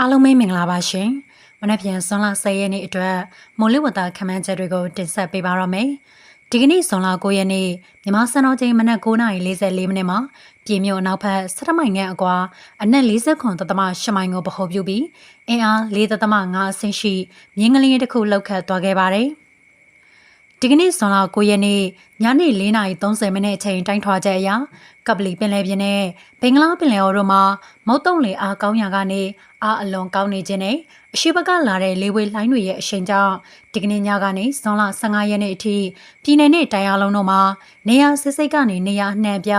အားလုံးပဲမင်္ဂလာပါရှင်။မနက်ဖြန်ဇွန်လ10ရက်နေ့အတွက်မိုးလေဝသခန့်မှန်းချက်တွေကိုတင်ဆက်ပေးပါရမယ်။ဒီကနေ့ဇွန်လ9ရက်နေ့မြန်မာစံတော်ချိန်မနက်9:44မိနစ်မှာပြည်မြို့အနောက်ဘက်17မိုင်ငယ်အကွာအနက်40ခွန်တသမ8မိုင်ကိုဗဟိုပြုပြီးအင်အား4.5အဆင့်ရှိမြင်းကလေးတစ်ခုလောက်ခတ်သွားခဲ့ပါတယ်။ ဒီကနေ့ဇွန်လ9ရက်နေ့ညနေ4:30မိနစ်အချိန်တိုင်းထွာချက်အရကပလီပင်လယ်ပြင်နဲ့ဘင်္ဂလားပင်လယ်အော်တို့မှာမုတ်တုံလေအားကောင်းရာကနေအားအလွန်ကောင်းနေခြင်းနဲ့အရှိဘကလာတဲ့လေဝေးလှိုင်းတွေရဲ့အရှိန်ကြောင့်ဒီကနေ့ညကနေဇွန်လ15ရက်နေ့အထိပြည်내နဲ့တိုင်းအားလုံးတို့မှာနေရာစစ်စိတ်ကနေနေရာနှံပြ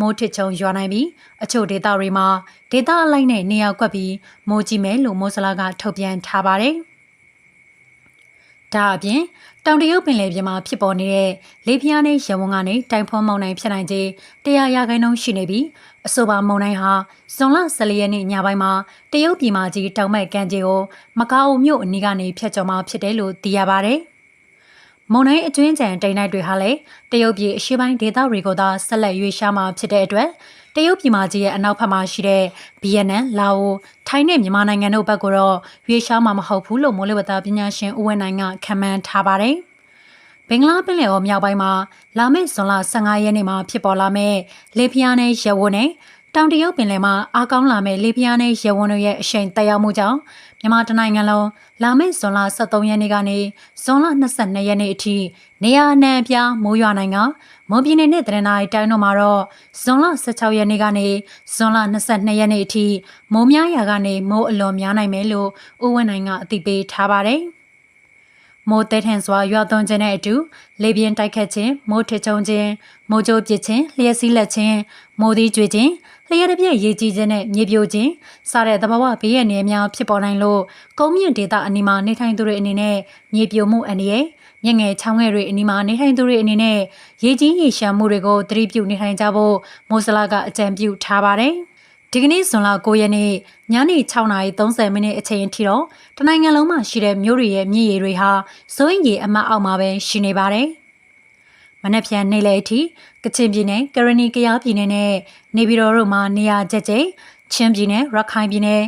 မိုးထစ်ချုံရွာနိုင်ပြီးအချို့ဒေသတွေမှာဒေသအလိုက်နဲ့နေရာကွက်ပြီးမိုးကြီးမယ်လို့မိုးစလာကထုတ်ပြန်ထားပါတယ်။ ဒါအပြင်တောင်တရုတ်ပင်လယ်ပြင်မှာဖြစ်ပေါ်နေတဲ့လေပြင်းနဲ့ရဝန်းကနေတိုင်ဖွန်းမုန်တိုင်းဖြစ်နိုင်ခြင်းတရားရာခိုင်နှုန်းရှိနေပြီးအဆိုပါမုန်တိုင်းဟာဇွန်လ14ရက်နေ့ညပိုင်းမှာတရုတ်ပြည်မှာကြီးတောင်မဲ့ကမ်းခြေကိုမကာအိုမြို့အနီးကနေဖျက်ကျော်မှာဖြစ်တယ်လို့သိရပါဗျ။မုန်တိုင်းအကျွင်းကြံတိမ်တိုက်တွေဟာလည်းတရုတ်ပြည်အရှေ့ပိုင်းဒေသတွေကိုသာဆက်လက်ရွေ့ရှားမှာဖြစ်တဲ့အတွက်တရုတ်ပြည်မကြီးရဲ့အနောက်ဘက်မှာရှိတဲ့ဗီယက်နမ်၊လာအို၊ ထိုင်းနဲ့မြန်မာနိုင်ငံတို့ဘက်ကိုတော့ရွေးရှားမှာမဟုတ်ဘူးလို့မိုးလေဝသပညာရှင်ဦးဝင်းနိုင်ကခန့်မှန်းထားပါတယ်။ဘင်္ဂလားပင်လယ်အော်မြောက်ပိုင်းမှာလာမယ့်ဇွန်လ15ရက်နေ့မှာဖြစ်ပေါ်လာမယ့်လေပြင်းနဲ့ရဲဝန်းနဲ့ တောင်တရုတ်ပင်လယ်မှာအားကောင်းလာမယ့်လေပြင်းနဲ့ရဲဝန်းတို့ရဲ့အရှိန်တက်ရောက်မှုကြောင့်မြန်မာတနိုင်ငံလုံးလာမယ့်ဇွန်လ23ရက်နေ့ကနေဇွန်လ22ရက်နေ့အထိနေရာအနှံ့အပြားမိုးရွာနိုင်ကမွန်ပြည်နယ်နဲ့တရနာရီတိုင်းတို့မှာတော့ဇွန်လ16ရက်နေ့ကနေဇွန်လ22ရက်နေ့အထိမိုးများရာကနေမိုးအလွန်များနိုင်မယ်လို့ဦးဝင်းနိုင်ကအသိပေးထားပါတယ်။ မိုးတဲထန်စွာရွာသွန်းခြင်းနဲ့အတူလေပြင်းတိုက်ခတ်ခြင်းမိုးထချုံခြင်းမိုးကြိုးပစ်ခြင်းလျှက်စီးလက်ခြင်းမိုးသီးကျွေခြင်းလျှက်တစ်ပြက်ရေကြီးခြင်းနဲ့မြေပြိုခြင်းစတဲ့သဘာဝဘေးရန်တွေများဖြစ်ပေါ်နိုင်လို့ကုန်းမြင့်ဒေသအနီးမှာနေထိုင်သူတွေအနေနဲ့မြေပြိုမှုအန္တရာယ်မြငယ်ချောင်းငယ်တွေအနီးမှာနေထိုင်သူတွေအနေနဲ့ရေကြီးရေရှမ်းမှုတွေကိုသတိပြုနေထိုင်ကြဖို့မိုးစလာကအကြံပြုထားပါတယ်။ ဒီကနေ့ဇွန်လ9ရက်နေ့ညနေ6:30မိနစ်အချိန်အထိတော့တနိုင်ငံလုံးမှာရှိတဲ့မြို့တွေရဲ့မြစ်ရေတွေဟာစိုးရင်ရေအမတ်အောက်မှာပဲရှိနေပါတယ်။မနက်ဖြန်နေ့လယ်အထိကချင်ပြည်နယ်ကရဏီကယားပြည်နယ်နဲ့နေပြည်တော်တို့မှာနေရာကျကျချင်းပြည်နယ်ရခိုင်ပြည်နယ်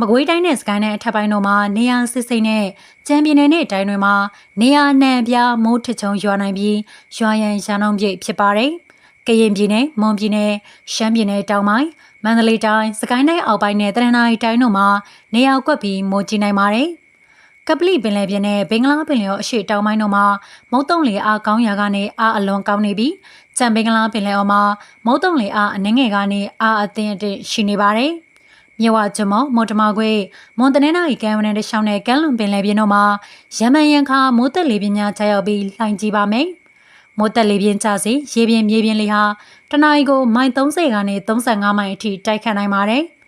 မကွေးတိုင်းနဲ့စကိုင်းတိုင်းအထက်ပိုင်းတို့မှာနေရာစစ်စိမ့်နဲ့ကြံပြည်နယ်နဲ့တိုင်းတွေမှာနေရာနှံပြမိုးထချုံရွာနိုင်ပြီးရွာရန်ရန်နှုံပြည့်ဖြစ်ပါတယ်။ ကရင်ပြည်နယ်၊မွန်ပြည်နယ်၊ရှမ်းပြည်နယ်တောင်ပိုင်း၊မန္တလေးတိုင်း၊စကိုင်းတိုင်းအောက်ပိုင်းနဲ့တရဏာရီတိုင်းတို့မှာနေရာကွက်ပြီးမိုးကြီးနိုင်ပါတယ်။ကပလီပင်လယ်ပြင်နဲ့ဘင်္ဂလားပင်လယ်အရှေ့တောင်ပိုင်းတို့မှာမုတ်တုံလေအားကောင်းရာကနေအားအလွန်ကောင်းနေပြီးကြံဘင်္ဂလားပင်လယ်အော်မှာမုတ်တုံလေအားအနှငယ်ကနေအားအသင့်အတင့်ရှိနေပါတယ်။မြဝကျမမော်တမခွေမွန်တနေနိုင်ကံဝနတဲ့ရှောင်းတဲ့ကမ်းလွန်ပင်လယ်ပြင်တို့မှာရမန်ရန်ခါမိုးတက်လေပြင်းများချရောက်ပြီးလှိုင်ကြည့်ပါမယ်။ မိုးတက်လေပြင်းကျစေရေပြင်းမြေပြင်းလေဟာတနအီကိုမိုင်30ကနေ35မိုင်အထိတိုက်ခတ်နိုင်ပါတယ်။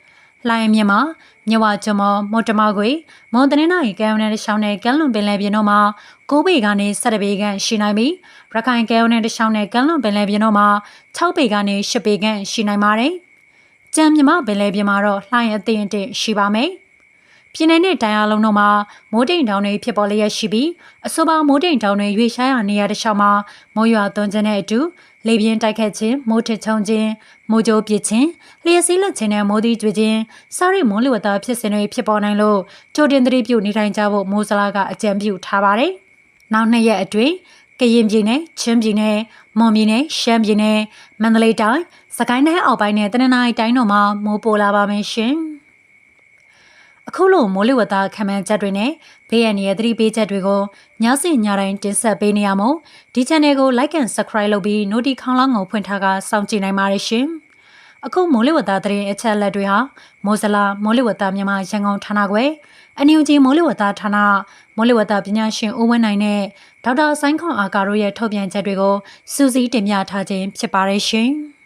လှိုင်မြမှာမြဝကျမမော်တမခွေမွန်တနေနိုင်ကံဝနတဲ့ရှောင်းတဲ့ကမ်းလွန်ပင်လယ်ပြင်တို့မှာ9ပေကနေ17ပေခန့်ရှိနိုင်ပြီးရခိုင်ကဲဝနဲ့တရှောင်းတဲ့ကမ်းလွန်ပင်လယ်ပြင်တို့မှာ6ပေကနေ10ပေခန့်ရှိနိုင်ပါတယ်။ကြံမြမဘယ်လဲပြင်မှာတော့လှိုင်းအသင့်အင့်ရှိပါမယ်။ ပြည်내နဲ့တိုင်းအားလုံးတို့မှာမိုးတိမ်တောင်တွေဖြစ်ပေါ်လျက်ရှိပြီးအဆိုပါမိုးတိမ်တောင်တွေရွေ့ရှားရာနေရာတစ်လျှောက်မှာမိုးရွာသွန်းခြင်းနဲ့အတူလေပြင်းတိုက်ခတ်ခြင်းမိုးထချုံခြင်းမိုးကြိုးပစ်ခြင်းလျှက်စီးလက်ခြင်းနဲ့မိုးသီးကျွေခြင်းစားရိမိုးလေဝသဖြစ်စဉ်တွေဖြစ်ပေါ်နိုင်လို့ကြိုတင်သတိပြုနေထိုင်ကြဖို့မိုးစလာကအကြံပြုထားပါတယ်။နောက်နှစ်ရက်အတွင်းကရင်ပြည်နယ်ချင်းပြည်နယ်မွန်ပြည်နယ်ရှမ်းပြည်နယ်မန္တလေးတိုင်းစကိုင်းတိုင်းအောက်ပိုင်းနဲ့တနင်္သာရီတိုင်းတို့မှာမိုးပိုလာပါမယ်ရှင်။ အခုလိုမိုးလေဝသခန့်မှန်းချက်တွေနဲ့ဘေးရန်ရဲ့သတိပေးချက်တွေကိုညစီညတိုင်းတင်ဆက်ပေးနေရမို့ဒီ channel ကို like and subscribe လုပ်ပြီး notification ခေါင်းလောင်းကိုဖွင့်ထားကစောင့်ကြည့်နိုင်ပါတယ်ရှင်။အခုမိုးလေဝသသတင်းအချက်အလက်တွေဟာမိုးစလာမိုးလေဝသမြန်မာရန်ကုန်ဌာနခွဲအန်ယူဂျီမိုးလေဝသဌာနမိုးလေဝသပညာရှင်ဦးဝင်းနိုင်နဲ့ဒေါက်တာဆိုင်းခွန်အာကာတို့ရဲ့ထုတ်ပြန်ချက်တွေကိုစူးစီးတင်ပြထားခြင်းဖြစ်ပါတယ်ရှင်။